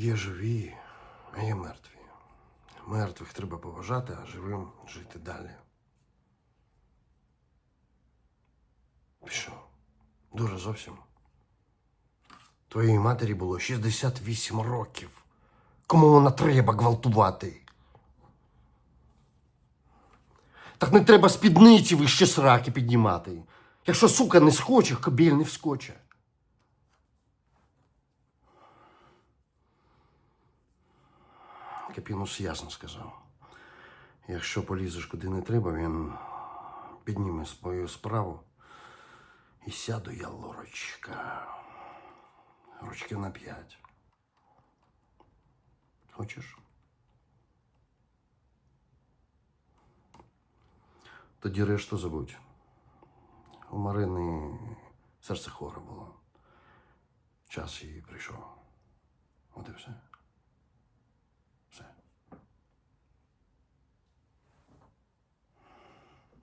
Є живі, а є мертві. Мертвих треба поважати, а живим жити далі. Пішов. Дуже зовсім. Твоїй матері було 68 років. Кому вона треба гвалтувати? Так не треба спідниці вище сраки піднімати. Якщо сука не схоче, кобіль не вскоче. Капінус ясно сказав. Якщо полізеш куди не треба, він підніме свою справу і сяду я лорочка. Ручки на п'ять. Хочеш? Тоді решту забудь. У Марини серце хворе було. Час її прийшов. От і все.